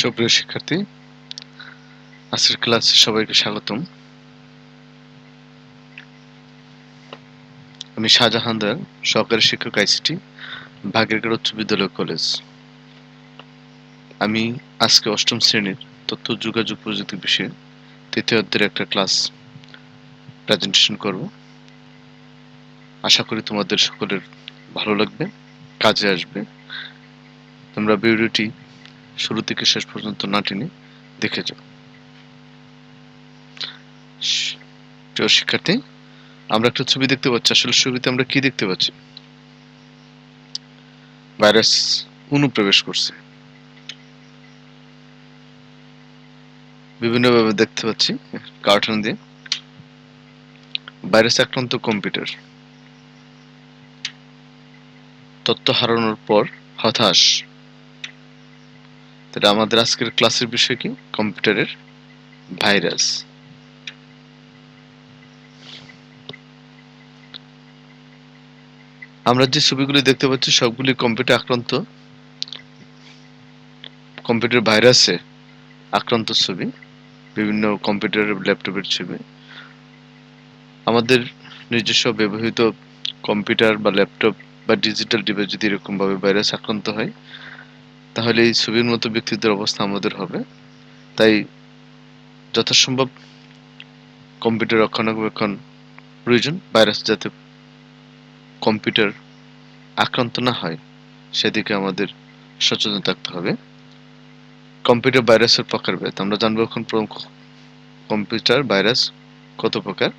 সুপ্রিয় শিক্ষার্থী, আজকের ক্লাসে সবাইকে স্বাগতম। আমি শাহজাহানদার সহকারী শিক্ষক আইসিটি ভাগেরঘাট উচ্চ বিদ্যালয় কলেজ। আমি আজকে অষ্টম শ্রেণির তথ্য, যোগাযোগ প্রযুক্তি বিষয়ে তৃতীয় অধ্যায়ের একটা ক্লাস প্রেজেন্টেশন করব। আশা করি তোমাদের সকলের ভালো লাগবে, কাজে আসবে। তোমরা ভিডিওটি শুরু থেকে শেষ পর্যন্ত না টেনে দেখে যাও। শিক্ষার্থী, আমরা একটা ছবি দেখতে পাচ্ছি। আসলে ছবিতে আমরা কি দেখতে পাচ্ছি? ভাইরাস অনুপ্রবেশ করছে। বিভিন্নভাবে দেখতে পাচ্ছি, কার্টুন দিয়ে। ভাইরাস আক্রান্ত কম্পিউটার। তথ্য হারানোর পর হতাশ। তাহলে আমাদের আজকের ক্লাসের বিষয় কি? কম্পিউটারের ভাইরাস। আমরা যে ছবিগুলি দেখতে পাচ্ছি, সবগুলি কম্পিউটার আক্রান্ত। কম্পিউটার ভাইরাসে আক্রান্ত ছবি, বিভিন্ন কম্পিউটার ল্যাপটপের ছবি। আমাদের নিজস্ব ব্যবহৃত কম্পিউটার বা ল্যাপটপ বা ডিজিটাল ডিভাইস যদি এরকমভাবে ভাইরাস আক্রান্ত হয় তাহলে এই ছবির মতো ব্যক্তিত্বের অবস্থা আমাদের হবে। তাই যথাসম্ভব কম্পিউটার রক্ষণাবেক্ষণ প্রয়োজন। ভাইরাস যাতে কম্পিউটার আক্রান্ত না হয়, সেদিকে আমাদের সচেতন থাকতে হবে। কম্পিউটার ভাইরাসের প্রকারভেদ, আমরা জানব এখন কম্পিউটার ভাইরাস কত প্রকার।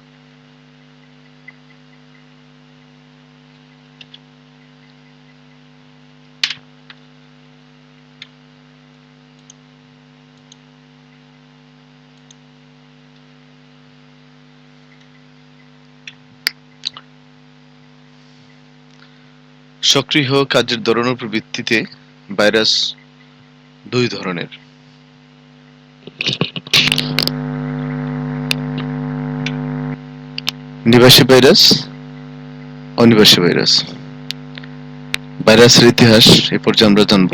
সক্রিয় কাজের ধরনের উপর ভিত্তিতে ভাইরাস দুই ধরনের। নিবাসী ভাইরাস, অনিবাসী ভাইরাস। ভাইরাসের ইতিহাস এ পর্যন্ত আমরা জানব।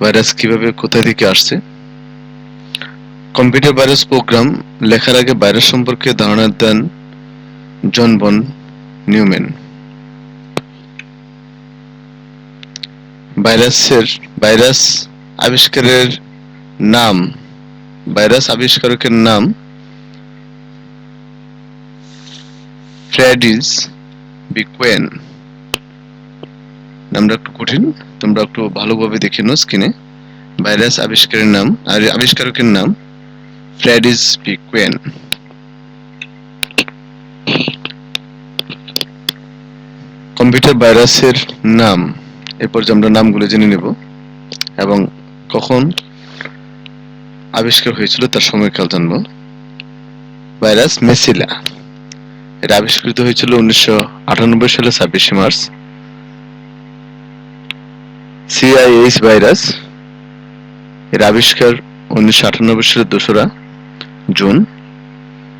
ভাইরাস কীভাবে কোথা থেকে আসছে? কম্পিউটার ভাইরাস প্রোগ্রাম লেখার আগে ভাইরাস সম্পর্কে ধারণা দেন জন বন নিউম্যান। ভাইরাসের, ভাইরাস আবিষ্কারের নাম, ভাইরাস আবিষ্কারকের নাম ফ্রেডিস বিকুয়েন। নামটা একটু কঠিন, তোমরা একটু ভালোভাবে দেখে নাও স্ক্রিনে। ভাইরাস আবিষ্কারের নাম, আর আবিষ্কারকের নাম ফ্রেডিস বিকুয়েন। কম্পিউটার ভাইরাসের নাম। এরপর যে আমরা নামগুলো জেনে নেব এবং কখন আবিষ্কার হয়েছিল তার সময়কাল জানব। ভাইরাস মেসিলা। এটা আবিষ্কৃত হয়েছিল উনিশশো আটানব্বই সালে ছাব্বিশে মার্চ। সিআইএইচ ভাইরাস। এর আবিষ্কার উনিশশো আটানব্বই সালের দোসরা June.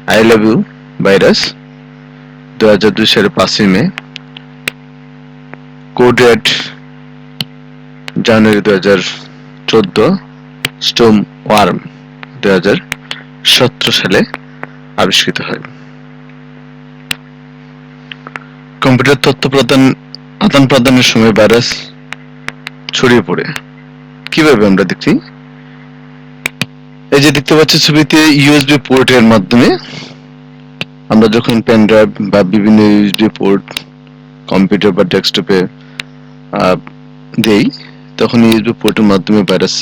I love you, virus. দু হাজার দুই সালের পাঁচই মে। কোডেড জানুয়ারি দু হাজার চোদ্দ স্টোম ওয়ার্ম দু হাজার সতেরো সালে আবিষ্কৃত হয়। কম্পিউটার তথ্য প্রদান, আদান প্রদানের সময় ভাইরাস ছড়িয়ে পড়ে। কীভাবে আমরা দেখি এই যে দেখতে পাচ্ছি ছবিতে ইউএসবি পোর্টের মাধ্যমে আমরা যখন পেন ড্রাইভ বা বিভিন্ন ইউএসবি পোর্ট কম্পিউটার বা ডেস্কটপে দেই তখন ইউএসবি পোর্টের মাধ্যমে ভাইরাস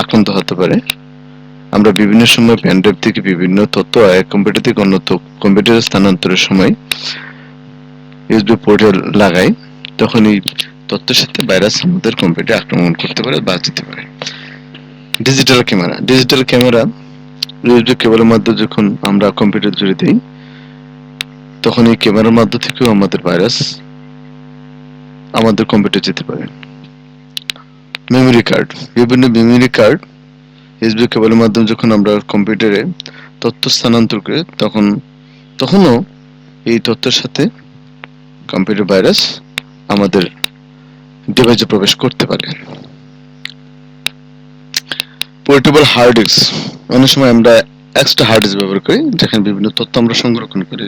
আক্রান্ত হতে পারে, আমরা বিভিন্ন সময় পেন ড্রাইভ থেকে বিভিন্ন তথ্য এক কম্পিউটার থেকে অন্য কম্পিউটারে স্থানান্তরের সময় ইউএসবি পোর্টে লাগাই, তখন এই তথ্যের সাথে ভাইরাস আমাদের কম্পিউটারে আক্রমণ করতে পারে, বা যেতে পারে। Digital camera digital camera USB কেবলের মাধ্যমে যখন আমরা কম্পিউটার জুড়ে দিই, তখন এই ক্যামেরার মাধ্যম থেকেও আমাদের ভাইরাস আমাদের কম্পিউটার যেতে পারে। মেমোরি কার্ড বিভিন্ন মেমোরি কার্ড এসবি কেবলের মাধ্যমে যখন আমরা কম্পিউটারে তথ্য স্থানান্তর করি, তখন, তখনও এই তথ্যের সাথে কম্পিউটার ভাইরাস আমাদের ডিভাইসে প্রবেশ করতে পারে। পোর্টেবল হার্ড ডিস্ক অনেক সময় আমরা এক্সট্রা হার্ড ডিস্ক ব্যবহার করি, যেখানে বিভিন্ন তথ্য আমরা সংরক্ষণ করি।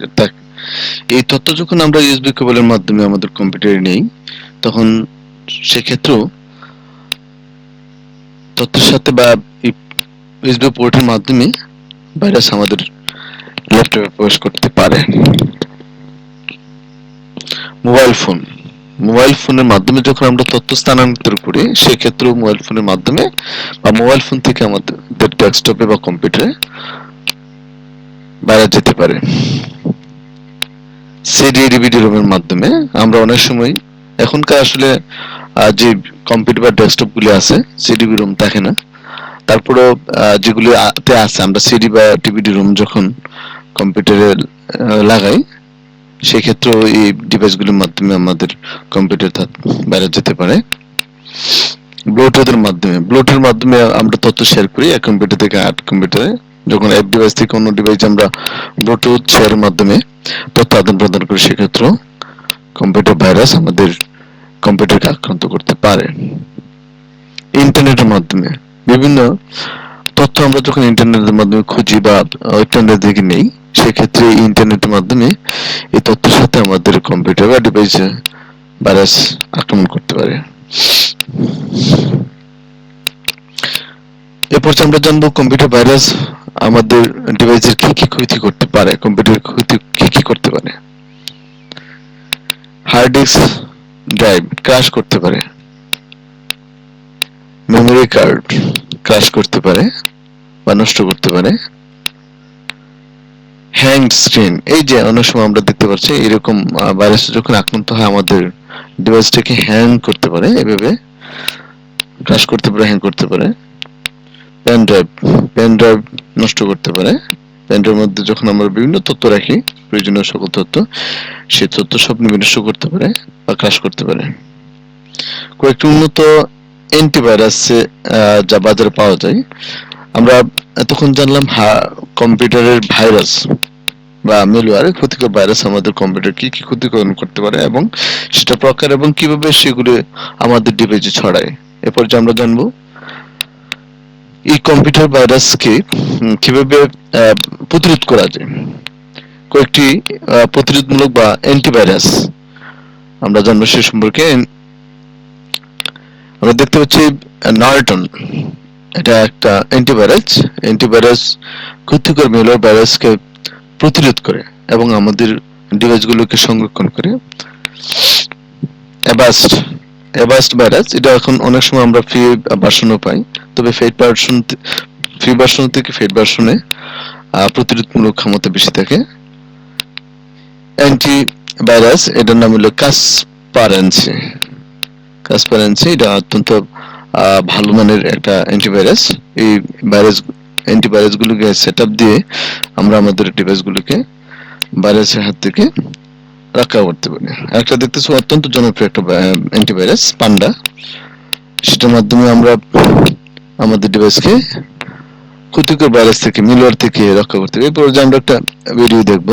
এই তথ্য যখন আমরা ইউএসবি কেবলের মাধ্যমে আমাদের কম্পিউটারে নেই, তখন সেক্ষেত্রেও তথ্যের সাথে বা ইউএসবি পোর্টের মাধ্যমে ভাইরাস আমাদের ল্যাপটপে প্রবেশ করতে পারে। মোবাইল ফোন মোবাইল ফোনের মাধ্যমে যখন আমরা তথ্য স্থানান্তর করি, সেক্ষেত্রেও মোবাইল ফোনের মাধ্যমে বা মোবাইল ফোন থেকে আমাদের ডেস্কটপে বা কম্পিউটারে বাইরে যেতে পারে। সিডি ডিভিডি রুমের মাধ্যমে আমরা অনেক সময় এখনকার আসলে যে কম্পিউটার বা ডেস্কটপ গুলি আছে সিডিবি রুম থাকে না। তারপরে যেগুলি তে আছে, আমরা সিডি বা ডিভিডি রুম যখন কম্পিউটারে লাগাই সেক্ষেত্রে এই ডিভাইসগুলির মাধ্যমে আমাদের কম্পিউটার বাইরে যেতে পারে। ব্লুটুথের মাধ্যমে ব্লুটুথের মাধ্যমে আমরা তথ্য শেয়ার করি এক কম্পিউটার থেকে আট কম্পিউটারে যখন এক ডিভাইস থেকে অন্য ডিভাইসে আমরা ব্লুটুথ শেয়ারের মাধ্যমে তথ্য আদান প্রদান করি, সেক্ষেত্রেও কম্পিউটার ভাইরাস আমাদের কম্পিউটারকে আক্রান্ত করতে পারে। ইন্টারনেটের মাধ্যমে। বিভিন্ন তথ্য আমরা যখন ইন্টারনেটের মাধ্যমে খুঁজি বা ইন্টারনেট থেকে নেই, সেক্ষেত্রে ইন্টারনেটের মাধ্যমে এই তথ্যের সাথে আমাদের কম্পিউটার বা ডিভাইসে ভাইরাস আক্রমণ করতে পারে। এরপর আমরা জানব কম্পিউটার ভাইরাস আমাদের ডিভাইসের কি কি ক্ষতি করতে পারে, কম্পিউটার ক্ষতি কি কি করতে পারে। হার্ড ডিস্ক ড্রাইভ ক্রাশ করতে পারে। মেমোরি কার্ড ক্রাশ করতে পারে বা নষ্ট করতে পারে। হ্যাং স্ক্রিন এই যে অনেক সময় আমরা দেখতে পাচ্ছি, এরকম ভাইরাস যখন আক্রান্ত হয় আমাদের ডিভাইসটাকে হ্যাং করতে পারে, এভাবে ক্রাশ করতে পারে হ্যাং করতে পারে। পেন ড্রাইভ পেন ড্রাইভ নষ্ট করতে পারে। পেন ড্রাইভের মধ্যে যখন আমরা বিভিন্ন তথ্য রাখি প্রয়োজনীয় সকল তথ্য সেই তথ্য সব নষ্ট করতে পারে বা ক্রাশ করতে পারে। কয়েকটি উন্নত অ্যান্টিভাইরাস যা বাজারে পাওয়া যায়। আমরা এতক্ষণ জানলাম কম্পিউটারের ভাইরাস বা মেলওয়্যার ক্ষতিকর ভাইরাস আমাদের কম্পিউটার কি কি ক্ষতিকরণ করতে পারে এবং সেটা প্রকার এবং কীভাবে সেগুলো আমাদের ডিভাইসে ছড়ায়। এরপর যে আমরা জানব, এই কম্পিউটার ভাইরাসকে কীভাবে প্রতিরোধ করা যায়। কয়েকটি প্রতিরোধমূলক বা অ্যান্টিভাইরাস আমরা জানব সে সম্পর্কে। আমরা দেখতে পাচ্ছি নার্টন। এটা একটা অ্যান্টিভাইরাস অ্যান্টিভাইরাস ক্ষতিকর মেলওয়্যার ভাইরাসকে প্রতিরোধ করে এবং আমাদের ডিভাইসগুলোকে সংরক্ষণ করে। অ্যাবাস্ট অ্যাবাস্ট ভাইরাস, এটা এখন অনেক সময় আমরা ফ্রি ভার্সনও পাই, তবে ফেড ভার্সন ফ্রি ভার্সন থেকে ফেড ভার্সনে প্রতিরোধমূলক ক্ষমতা বেশি থাকে। অ্যান্টি ভাইরাস এটার নাম হলো কাসপারেন্সি কাসপারেন্সি এটা অত্যন্ত ভালো মানের একটা অ্যান্টিভাইরাস এই ভাইরাস অ্যান্টিভাইরাস গুলোকে সেট আপ দিয়ে আমরা আমাদের ডিভাইস গুলোকে ভাইরাসের হাত থেকে রক্ষা করতে পারি। একটা দেখতেছি, অত্যন্ত জনপ্রিয় একটা অ্যান্টিভাইরাস পান্ডা। সেটার মাধ্যমে আমরা আমাদের ডিভাইসকে ক্ষতিকর ভাইরাস থেকে মিলওয়ার থেকে রক্ষা করতে পারি। এরপর যে আমরা একটা ভিডিও দেখব।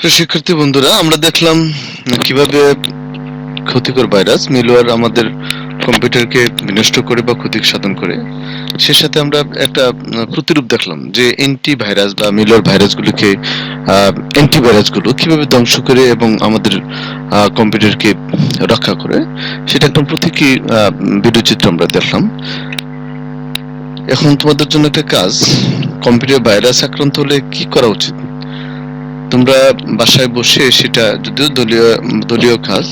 শিক্ষার্থী বন্ধুরা আমরা দেখলাম কীভাবে ক্ষতিকর ভাইরাস মিলওয়ার আমাদের কম্পিউটারকে বিনষ্ট করে বা ক্ষতি সাধন করে। সে সাথে আমরা একটা প্রতিরূপ দেখলাম যে অ্যান্টি ভাইরাস বা মিলওয়ার ভাইরাসগুলোকে অ্যান্টি কীভাবে ধ্বংস করে এবং আমাদের কম্পিউটারকে রক্ষা করে সেটা একদম প্রতীকী আহ, ভিডিও চিত্র আমরা দেখলাম। এখন তোমাদের জন্য একটা কাজ কম্পিউটার ভাইরাস আক্রান্ত হলে কি করা উচিত? তোমরা বাসায় বসে সেটা যদিও দলীয় দলীয় কাজ,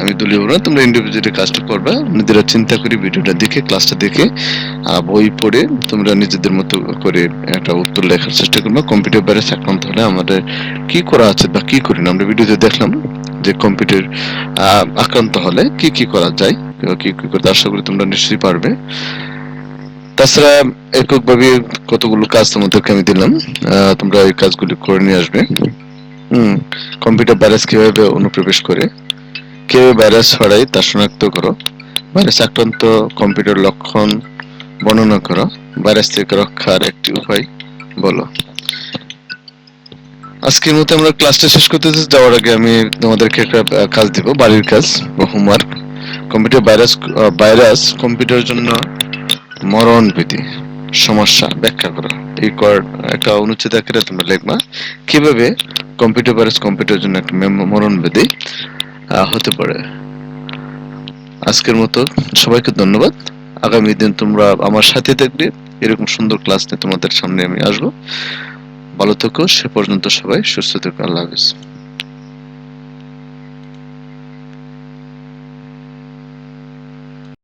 আমি দলীয় না, তোমরা ইন্ডিভিজুয়ালি কাজটা করবে, নিজেরা চিন্তা করে ভিডিওটা দেখে ক্লাসটা দেখে বই পড়ে তোমরা নিজেদের মতো করে একটা উত্তর লেখার চেষ্টা করবে। কম্পিউটার ভাইরাস আক্রান্ত হলে আমাদের কি করা আছে বা কি করি না, আমরা ভিডিওতে দেখলাম যে কম্পিউটার আক্রান্ত হলে কি কি করা যায়, কি কি করতে আশা করি তোমরা নিশ্চয়ই পারবে। তাছাড়া এককভাবে কতগুলো কাজ তোমাদেরকে আমি দিলাম তোমরা এই কাজগুলি করে নিয়ে আসবে। হুম, কম্পিউটার ভাইরাস কীভাবে অনুপ্রবেশ করে? কীভাবে ভাইরাস ছড়ায় তা শনাক্ত করো। ভাইরাস আক্রান্ত কম্পিউটার লক্ষণ বর্ণনা করো। ভাইরাস থেকে রক্ষার একটি উপায় বলো। আজকের মতো আমরা ক্লাসটা শেষ করতে যাওয়ার আগে আমি তোমাদেরকে একটা কাজ দিব, বাড়ির কাজ বা হোমওয়ার্ক কম্পিউটার ভাইরাস ভাইরাস কম্পিউটারের জন্য মরণ বিধি, সমস্যা ব্যাখ্যা করো। এই একটা অনুচ্ছেদ আকারে তোমরা লিখবা, কীভাবে কম্পিউটার ভাইরাস কম্পিউটারের জন্য একটা মরণ বিধি হতে পারে। আজকের মতো সবাইকে ধন্যবাদ। আগামী দিন তোমরা আমার সাথে থাকবে। এরকম সুন্দর ক্লাস নিয়ে তোমাদের সামনে আমি আসব। ভালো থেকো, সে পর্যন্ত সবাই সুস্থ থেকো। আল্লাহ হাফিজ।